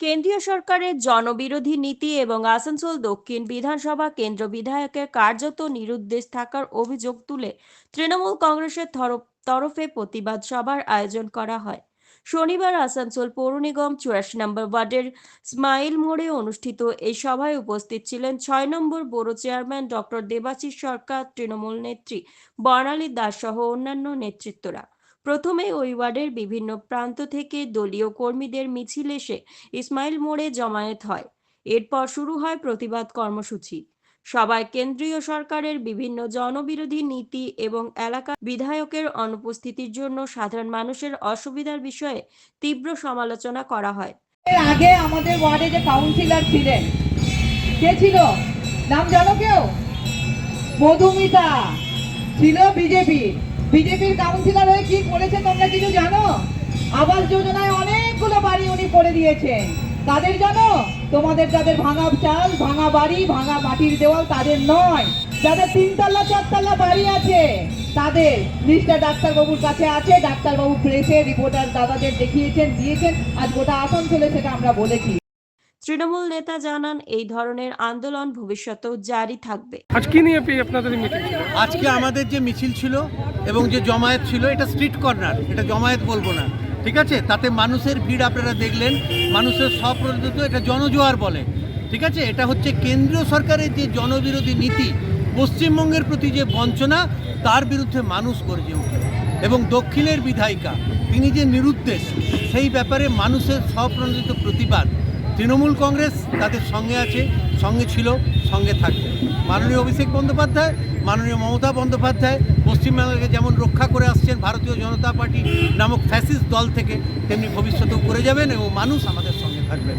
কেন্দ্রীয় সরকারের জনবিরোধী নীতি এবং আসানসোল দক্ষিণ বিধানসভা কেন্দ্র বিধায়কের কার্যত নিরুদ্দেশ থাকার অভিযোগ তুলে তৃণমূল কংগ্রেসের তরফে প্রতিবাদ সভার আয়োজন করা হয়। শনিবার আসানসোল পৌর নিগম চুরাশি নম্বর ওয়ার্ডের স্মাইল মোড়ে অনুষ্ঠিত এই সভায় উপস্থিত ছিলেন ছয় নম্বর বড় চেয়ারম্যান ডক্টর দেবাশিস সরকার, তৃণমূল নেত্রী বর্ণালী দাস সহ অন্যান্য নেতৃত্বরা। প্রথমে ওই ওয়ার্ডের বিভিন্ন প্রান্ত থেকে দলীয় কর্মীদের মিছিল এসে ইসমাইল মোড়ে জমায়েত হয়। এরপর শুরু হয় প্রতিবাদ কর্মসূচি। সবাই কেন্দ্রীয় সরকারের বিভিন্ন জনবিরোধী নীতি এবং এলাকা বিধায়কের অনুপস্থিতির জন্য সাধারণ মানুষের অসুবিধার বিষয়ে তীব্র সমালোচনা করা হয়। এর আগে আমাদের ওয়ার্ডে যে কাউন্সিলর ছিলেন, কে ছিল? নাম জানো কেউ? মধুমিতা। ছিল বিজেপি। বিজেপির কাউন্সিলর হয়ে কি করেছে তোমরা কিছু জানো? আবাস যোজনায় অনেকগুলো বাড়ি উনি করে দিয়েছেন। তাদের জানো তোমাদের যাদের ভাঙা চাল, ভাঙা বাড়ি, ভাঙা মাটির দেওয়াল তাদের নয়। যাদের তিনতলা, চারতলা বাড়ি আছে, তাদের লিস্টটা ডাক্তারবাবুর কাছে আছে। ডাক্তারবাবু প্রেসে রিপোর্টার দাদাদের দেখিয়েছেন, দিয়েছেন। আজ গোটা আসন আসানসোলে সেটা আমরা বলেছি। তৃণমূল নেতা জানান এই ধরনের আন্দোলন ভবিষ্যতেও জারি থাকবে। আজকে নিয়ে পেয়ে আপনাদের মিটিং আজকে আমাদের যে মিছিল ছিল এবং যে জমায়েত ছিল এটা স্ট্রিট কর্নার এটা জমায়েত বলব না। ঠিক আছে? তাতে মানুষের ভিড় আপনারা দেখলেন মানুষের স্বপ্রণোদিত এটা জনজোয়ার বলে। ঠিক আছে? এটা হচ্ছে কেন্দ্রীয় সরকারের যে জনবিরোধী নীতি পশ্চিমবঙ্গের প্রতি যে বঞ্চনা তার বিরুদ্ধে মানুষ গর্জে উঠে এবং দক্ষিণের বিধায়িকা তিনি যে নিরুদ্দেশ সেই ব্যাপারে মানুষের স্বপ্রণোদিত প্রতিবাদ তৃণমূল কংগ্রেস তাদের সঙ্গে আছে, সঙ্গে ছিল, সঙ্গে থাকবে। মাননীয় অভিষেক বন্দ্যোপাধ্যায়, মাননীয় মমতা বন্দ্যোপাধ্যায়, পশ্চিমবাংলাকে যেমন রক্ষা করে আসছেন ভারতীয় জনতা পার্টি নামক ফ্যাসিস দল থেকে, তেমনি ভবিষ্যতেও করে যাবেন এবং মানুষ আমাদের সঙ্গে থাকবেন।